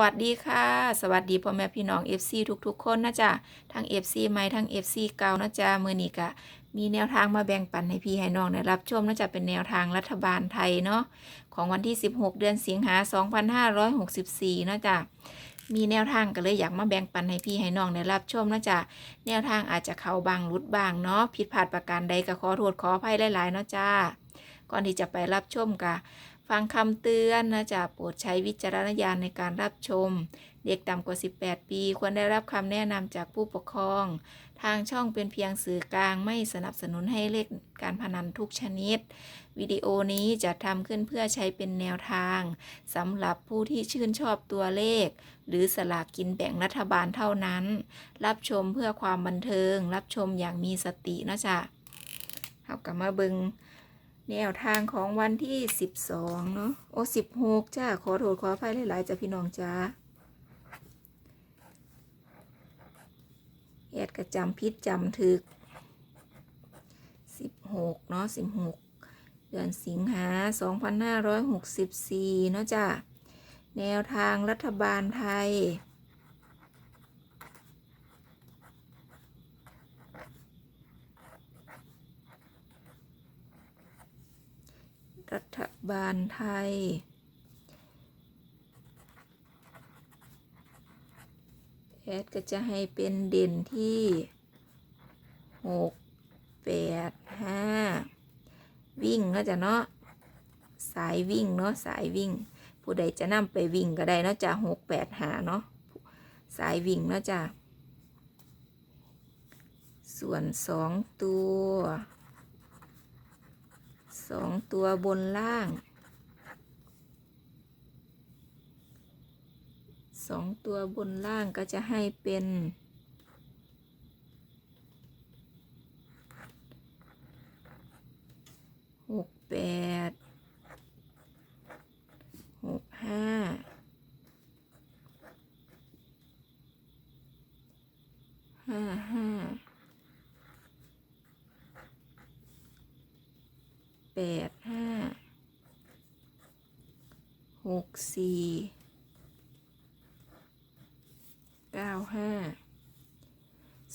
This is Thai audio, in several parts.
วัสดีค่ะ สวัสดีพ่อแม่พี่น้อง FC ทุกๆ คนนะจ๊ะทั้ง FC ใหม่ทั้ง FC เก่านะจ๊ะมือนี้ก็มีแนวทางมาแบ่งปันให้พี่ให้น้องได้รับชมนะจ๊ะเป็นแนวทางรัฐบาลไทยเนาะของวันที่ 16 เดือนสิงหา 2564นะจ๊ะมีแนวทางก็เลยอยากมาแบ่งปันให้พี่ให้น้องได้รับชมนะจ๊ะแนวทางอาจจะเข้าบางรุดบางเนาะผิดพลาดประการใดก็ขอโทษขออภัยหลายๆเนาะจ้า ก่อนที่จะไปรับชมกะฟังคำเตือนนะจ๊ะโปรดใช้วิจารณญาณในการรับชม เด็กต่ำกว่า 18 ปี ควรได้รับคำแนะนำจากผู้ปกครอง ทางช่องเป็นเพียงสื่อกลางไม่สนับสนุนให้เล่นการพนันทุกชนิด วิดีโอนี้จะทำขึ้นเพื่อใช้เป็นแนวทางสำหรับผู้ที่ชื่นชอบตัวเลข หรือสลากกินแบ่งรัฐบาลเท่านั้น รับชมเพื่อความบันเทิง รับชมอย่างมีสตินะจ๊ะเอากลับมาเบิง แนวทางของวันที่12เนาะโอ้16จ้าขอโทษขออภัยหลาย ๆจ้าพี่น้องจ้าแอดกระจำพิษจำถึก16เนาะ16เดือนสิงหา2564เนาะจ้าแนวทางรัฐบาลไทย รัฐบาลไทย แอดก็จะให้เป็นเด่นที่หกแปดห้าวิ่งก็จะเนาะสายวิ่งเนาะสายวิ่ง ผู้ใดจะนำไปวิ่งก็ได้เนาะจะหกแปดหาเนาะสายวิ่งเนาะจ้ะส่วนสองตัว สองตัวบนล่างสองตัวบนล่างก็จะให้เป็นหกแปดหกห้าห้าห้า แปดห้าหกสี่เก้าห้า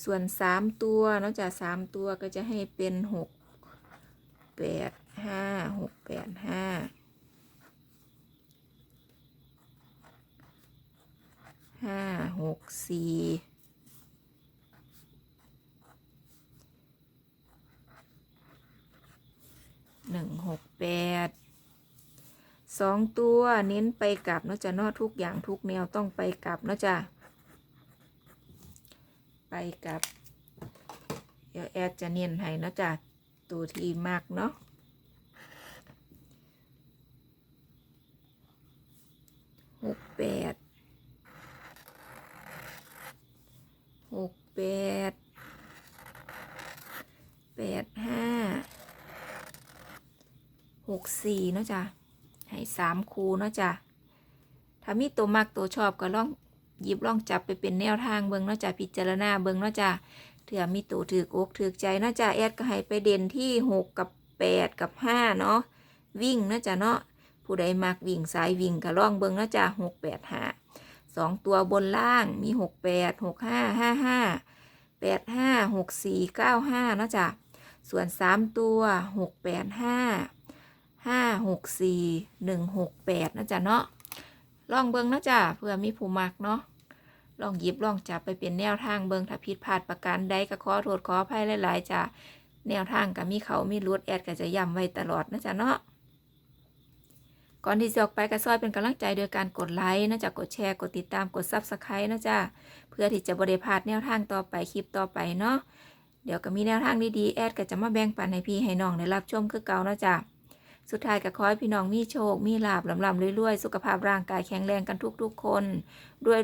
ส่วนสามตัวนอกจากสามตัวก็จะให้เป็นหกแปดห้าหกแปดห้าห้าหกสี่ หนึ่งหกแปดสองตัวเน้นไปกลับเนาะจะนอทุกอย่างทุกแนวต้องไปกลับเนาะจ้ะไปกลับ เดี๋ยวแอดจะเน้นให้เนาะจ้ะตัวที่มากเนาะหกแปดหกแปดแปดห หกสี่เนาะจ้ะให้สามคูเนาะจ้ะถ้ามีตัวมักตัวชอบก็ลองหยิบลองจับไปเป็นแนวทางเบิงเนาะจ้ะพิจารณาเบิงเนาะจ้ะเถื่อมีตัวถือกอกถือใจเนาะจ้ะแอดก็ให้ไปเด่นที่หกกับแปดกับห้าเนาะวิ่งเนาะจ้ะเนาะผู้ใดมักวิ่งสายวิ่งก็ลองเบิงเนาะจ้ะหกแปดห้าสองตัวบนล่างมีหกแปดหกห้าห้าห้าแปดห้าหกสี่เก้าห้าเนาะจ้ะส่วนสามตัวหกแปดห้า ห้าหกสี่หนึ่งหกแปดนะจ๊ะเนาะลองเบิงนะจ๊ะเพื่อมีผู้มักเนาะลองหยิบลองจับไปเป็นแนวทางเบิงถ้าผิดพลาดประการใดก็ขอโทษขออภัยหลายๆจ้ะแนวทางก็มีเขามีรูดแอดก็จะย้ำไว้ตลอดนะจ๊ะเนาะก่อนที่จะออกไปก็ซอยเป็นกำลังใจโดยการกดไลค์นะจ๊ะกดแชร์กดติดตามกดซับสไครต์นะจ๊ะเพื่อที่จะบริพาดแนวทางต่อไปคลิปต่อไปเนาะเดี๋ยวก็มีแนวทางดีๆแอดก็จะมาแบ่งปันให้พี่ให้น้องได้รับชมคือเก่านะจ๊ะ สุดท้ายก็ขอให้พี่น้องมีโชค มีลาบลำลำรวยๆ สุขภาพร่างกายแข็งแรงกันทุกๆ คน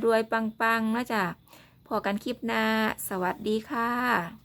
รวยๆ ปังๆนะจ๊ะพอกันคลิปหน้า สวัสดีค่ะ